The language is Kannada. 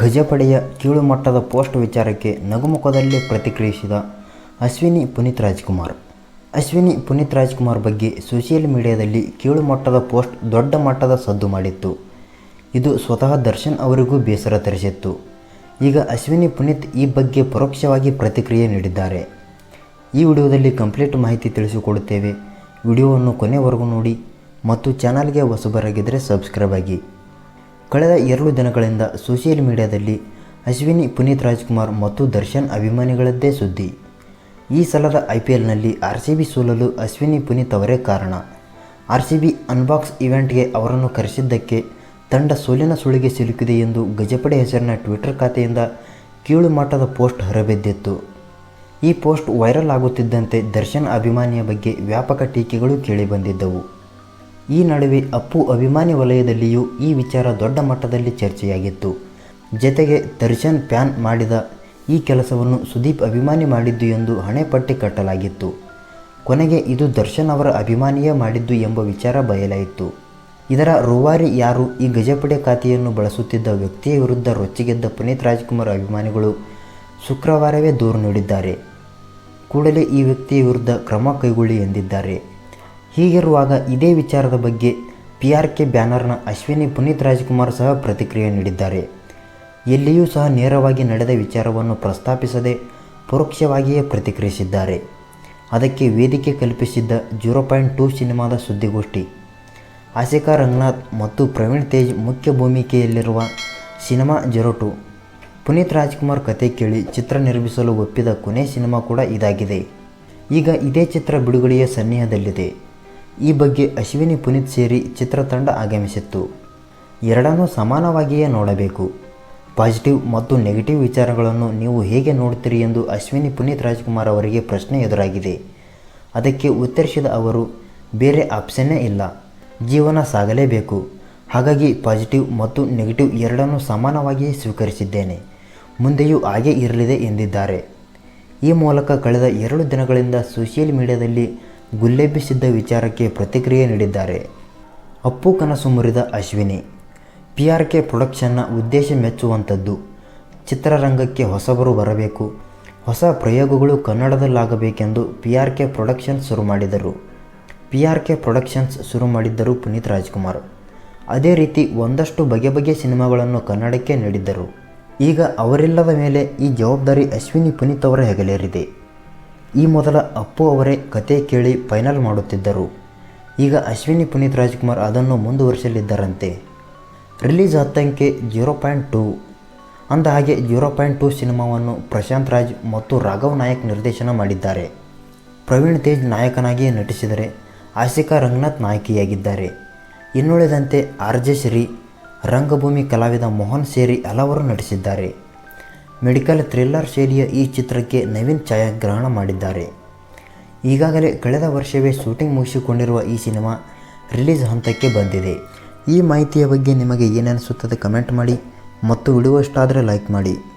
ಗಜಪಡೆಯ ಕೀಳುಮಟ್ಟದ ಪೋಸ್ಟ್ ವಿಚಾರಕ್ಕೆ ನಗುಮುಖದಲ್ಲಿ ಪ್ರತಿಕ್ರಿಯಿಸಿದ ಅಶ್ವಿನಿ ಪುನೀತ್ ರಾಜ್ಕುಮಾರ್. ಅಶ್ವಿನಿ ಪುನೀತ್ ರಾಜ್ಕುಮಾರ್ ಬಗ್ಗೆ ಸೋಷಿಯಲ್ ಮೀಡಿಯಾದಲ್ಲಿ ಕೀಳುಮಟ್ಟದ ಪೋಸ್ಟ್ ದೊಡ್ಡ ಮಟ್ಟದ ಸದ್ದು ಮಾಡಿತ್ತು. ಇದು ಸ್ವತಃ ದರ್ಶನ್ ಅವರಿಗೂ ಬೇಸರ ತರಿಸಿತ್ತು. ಈಗ ಅಶ್ವಿನಿ ಪುನೀತ್ ಈ ಬಗ್ಗೆ ಪರೋಕ್ಷವಾಗಿ ಪ್ರತಿಕ್ರಿಯೆ ನೀಡಿದ್ದಾರೆ. ಈ ವಿಡಿಯೋದಲ್ಲಿ ಕಂಪ್ಲೀಟ್ ಮಾಹಿತಿ ತಿಳಿಸಿಕೊಡುತ್ತೇವೆ. ವಿಡಿಯೋವನ್ನು ಕೊನೆವರೆಗೂ ನೋಡಿ ಮತ್ತು ಚಾನಲ್ಗೆ ಹೊಸಬರಾಗಿದ್ದರೆ ಸಬ್ಸ್ಕ್ರೈಬ್ ಆಗಿ. ಕಳೆದ ಎರಡು ದಿನಗಳಿಂದ ಸೋಷಿಯಲ್ ಮೀಡಿಯಾದಲ್ಲಿ ಅಶ್ವಿನಿ, ಪುನೀತ್ ರಾಜ್ಕುಮಾರ್ ಮತ್ತು ದರ್ಶನ್ ಅಭಿಮಾನಿಗಳದ್ದೇ ಸುದ್ದಿ. ಈ ಸಲದ ಐ ಪಿ ಎಲ್ನಲ್ಲಿ ಆರ್ ಸಿ ಬಿ ಸೋಲಲು ಅಶ್ವಿನಿ, ಪುನೀತ್ ಅವರೇ ಕಾರಣ. ಆರ್ ಸಿ ಬಿ ಅನ್ಬಾಕ್ಸ್ ಇವೆಂಟ್ಗೆ ಅವರನ್ನು ಕರೆಸಿದ್ದಕ್ಕೆ ತಂಡ ಸೋಲಿನ ಸುಳಿಗೆ ಸಿಲುಕಿದೆ ಎಂದು ಗಜಪಡೆ ಹೆಸರಿನ ಟ್ವಿಟರ್ ಖಾತೆಯಿಂದ ಕೀಳು ಮಟ್ಟದ ಪೋಸ್ಟ್ ಹೊರಬಿದ್ದಿತ್ತು. ಈ ಪೋಸ್ಟ್ ವೈರಲ್ ಆಗುತ್ತಿದ್ದಂತೆ ದರ್ಶನ್ ಅಭಿಮಾನಿಯ ಬಗ್ಗೆ ವ್ಯಾಪಕ ಟೀಕೆಗಳು ಕೇಳಿಬಂದಿದ್ದವು. ಈ ನಡುವೆ ಅಪ್ಪು ಅಭಿಮಾನಿ ವಲಯದಲ್ಲಿಯೂ ಈ ವಿಚಾರ ದೊಡ್ಡ ಮಟ್ಟದಲ್ಲಿ ಚರ್ಚೆಯಾಗಿತ್ತು. ಜತೆಗೆ ದರ್ಶನ್ ಪ್ಯಾನ್ ಮಾಡಿದ ಈ ಕೆಲಸವನ್ನು ಸುದೀಪ್ ಅಭಿಮಾನಿ ಮಾಡಿದ್ದು ಎಂದು ಹಣೆಪಟ್ಟಿ ಕಟ್ಟಲಾಗಿತ್ತು. ಕೊನೆಗೆ ಇದು ದರ್ಶನ್ ಅವರ ಅಭಿಮಾನಿಯೇ ಮಾಡಿದ್ದು ಎಂಬ ವಿಚಾರ ಬಯಲಾಯಿತು. ಇದರ ರೂವಾರಿ ಯಾರು ಈ ಗಜಪಡೆ ಖಾತೆಯನ್ನು ಬಳಸುತ್ತಿದ್ದ ವ್ಯಕ್ತಿಯ ವಿರುದ್ಧ ರೊಚ್ಚಿಗೆದ್ದ ಪುನೀತ್ ರಾಜ್ಕುಮಾರ್ ಅಭಿಮಾನಿಗಳು ಶುಕ್ರವಾರವೇ ದೂರು ನೀಡಿದ್ದಾರೆ. ಕೂಡಲೇ ಈ ವ್ಯಕ್ತಿಯ ವಿರುದ್ಧ ಕ್ರಮ ಕೈಗೊಳ್ಳಿ ಎಂದಿದ್ದಾರೆ. ಹೀಗಿರುವಾಗ ಇದೇ ವಿಚಾರದ ಬಗ್ಗೆ ಪಿ ಆರ್ ಕೆ ಬ್ಯಾನರ್ನ ಅಶ್ವಿನಿ ಪುನೀತ್ ರಾಜ್ಕುಮಾರ್ ಸಹ ಪ್ರತಿಕ್ರಿಯೆ ನೀಡಿದ್ದಾರೆ. ಎಲ್ಲಿಯೂ ಸಹ ನೇರವಾಗಿ ನಡೆದ ವಿಚಾರವನ್ನು ಪ್ರಸ್ತಾಪಿಸದೆ ಪರೋಕ್ಷವಾಗಿಯೇ ಪ್ರತಿಕ್ರಿಯಿಸಿದ್ದಾರೆ. ಅದಕ್ಕೆ ವೇದಿಕೆ ಕಲ್ಪಿಸಿದ್ದ ಜೀರೋ ಪಾಯಿಂಟ್ ಟೂ ಸಿನಿಮಾದ ಸುದ್ದಿಗೋಷ್ಠಿ. ಆಸಿಕಾ ರಂಗನಾಥ್ ಮತ್ತು ಪ್ರವೀಣ್ ತೇಜ್ ಮುಖ್ಯ ಭೂಮಿಕೆಯಲ್ಲಿರುವ cinema zero two Puneeth Rajkumar ಕತೆ ಕೇಳಿ ಚಿತ್ರ ನಿರ್ಮಿಸಲು ಒಪ್ಪಿದ ಕೊನೆ ಸಿನಿಮಾ ಕೂಡ ಇದಾಗಿದೆ. ಈಗ ಇದೇ ಚಿತ್ರ ಬಿಡುಗಡೆಯ ಸನ್ನಿಹದಲ್ಲಿದೆ. ಈ ಬಗ್ಗೆ ಅಶ್ವಿನಿ ಪುನೀತ್ ಸೇರಿ ಚಿತ್ರತಂಡ ಆಗಮಿಸಿತ್ತು. ಎರಡನ್ನೂ ಸಮಾನವಾಗಿಯೇ ನೋಡಬೇಕು. ಪಾಸಿಟಿವ್ ಮತ್ತು ನೆಗೆಟಿವ್ ವಿಚಾರಗಳನ್ನು ನೀವು ಹೇಗೆ ನೋಡ್ತೀರಿ ಎಂದು ಅಶ್ವಿನಿ ಪುನೀತ್ ರಾಜ್ಕುಮಾರ್ ಅವರಿಗೆ ಪ್ರಶ್ನೆ ಎದುರಾಗಿದೆ. ಅದಕ್ಕೆ ಉತ್ತರಿಸಿದ ಅವರು, ಬೇರೆ ಆಪ್ಷನ್ನೇ ಇಲ್ಲ. ಜೀವನ ಸಾಗಲೇಬೇಕು. ಹಾಗಾಗಿ ಪಾಸಿಟಿವ್ ಮತ್ತು ನೆಗೆಟಿವ್ ಎರಡನ್ನೂ ಸಮಾನವಾಗಿಯೇ ಸ್ವೀಕರಿಸಿದ್ದೇನೆ. ಮುಂದೆಯೂ ಹಾಗೇ ಇರಲಿದೆ ಎಂದಿದ್ದಾರೆ. ಈ ಮೂಲಕ ಕಳೆದ ಎರಡು ದಿನಗಳಿಂದ ಸೋಷಿಯಲ್ ಮೀಡಿಯಾದಲ್ಲಿ ಗುಲ್ಲೆಬ್ಬಿಸಿದ್ದ ವಿಚಾರಕ್ಕೆ ಪ್ರತಿಕ್ರಿಯೆ ನೀಡಿದ್ದಾರೆ. ಅಪ್ಪು ಕನಸು ಮುರಿದ ಅಶ್ವಿನಿ. ಪಿ ಆರ್ ಕೆ ಪ್ರೊಡಕ್ಷನ್ನ ಉದ್ದೇಶ ಮೆಚ್ಚುವಂಥದ್ದು. ಚಿತ್ರರಂಗಕ್ಕೆ ಹೊಸಬರು ಬರಬೇಕು. ಹೊಸ ಪ್ರಯೋಗಗಳು ಕನ್ನಡದಲ್ಲಾಗಬೇಕೆಂದು ಪಿ ಆರ್ ಕೆ ಪ್ರೊಡಕ್ಷನ್ಸ್ ಶುರು ಮಾಡಿದರು. ಪಿ ಆರ್ ಕೆ ಪ್ರೊಡಕ್ಷನ್ಸ್ ಶುರು ಮಾಡಿದ್ದರು ಪುನೀತ್ ರಾಜ್ಕುಮಾರ್. ಅದೇ ರೀತಿ ಒಂದಷ್ಟು ಬಗೆ ಬಗೆಯ ಸಿನಿಮಾಗಳನ್ನು ಕನ್ನಡಕ್ಕೆ ನೀಡಿದ್ದರು. ಈಗ ಅವರಿಲ್ಲದ ಮೇಲೆ ಈ ಜವಾಬ್ದಾರಿ ಅಶ್ವಿನಿ ಪುನೀತ್ ಅವರ ಹೆಗಲೇರಿದೆ. ಈ ಮೊದಲ ಅಪ್ಪು ಅವರೇ ಕತೆ ಕೇಳಿ ಫೈನಲ್ ಮಾಡುತ್ತಿದ್ದರು. ಈಗ ಅಶ್ವಿನಿ ಪುನೀತ್ ರಾಜ್ಕುಮಾರ್ ಅದನ್ನು ಮುಂದುವರಿಸಲಿದ್ದಾರಂತೆ. ರಿಲೀಸ್ ಹತ್ತಂಕೆ ಜೀರೋ ಪಾಯಿಂಟ್ ಟೂ. ಅಂದ ಹಾಗೆ ಜೀರೋ ಪಾಯಿಂಟ್ ಟೂ ಸಿನಿಮಾವನ್ನು ಪ್ರಶಾಂತ್ ರಾಜ್ ಮತ್ತು ರಾಘವ್ ನಾಯಕ್ ನಿರ್ದೇಶನ ಮಾಡಿದ್ದಾರೆ. ಪ್ರವೀಣ್ ತೇಜ್ ನಾಯಕನಾಗಿಯೇ ನಟಿಸಿದರೆ ಆಶಿಕಾ ರಂಗನಾಥ್ ನಾಯಕಿಯಾಗಿದ್ದಾರೆ. ಇನ್ನುಳಿದಂತೆ ಆರ್ ಜೆ ಶ್ರೀ ರಂಗಭೂಮಿ ಕಲಾವಿದ ಮೋಹನ್ ಸೇರಿ ಹಲವರು ನಟಿಸಿದ್ದಾರೆ. ಮೆಡಿಕಲ್ ಥ್ರಿಲ್ಲರ್ ಶೈಲಿಯ ಈ ಚಿತ್ರಕ್ಕೆ ನವೀನ್ ಛಾಯಾಗ್ರಹಣ ಮಾಡಿದ್ದಾರೆ. ಈಗಾಗಲೇ ಕಳೆದ ವರ್ಷವೇ ಶೂಟಿಂಗ್ ಮುಗಿಸಿಕೊಂಡಿರುವ ಈ ಸಿನಿಮಾ ರಿಲೀಸ್ ಹಂತಕ್ಕೆ ಬಂದಿದೆ. ಈ ಮಾಹಿತಿಯ ಬಗ್ಗೆ ನಿಮಗೆ ಏನನಿಸುತ್ತದೆ ಕಮೆಂಟ್ ಮಾಡಿ ಮತ್ತು ವಿಡಿಯೋ ಲೈಕ್ ಮಾಡಿ.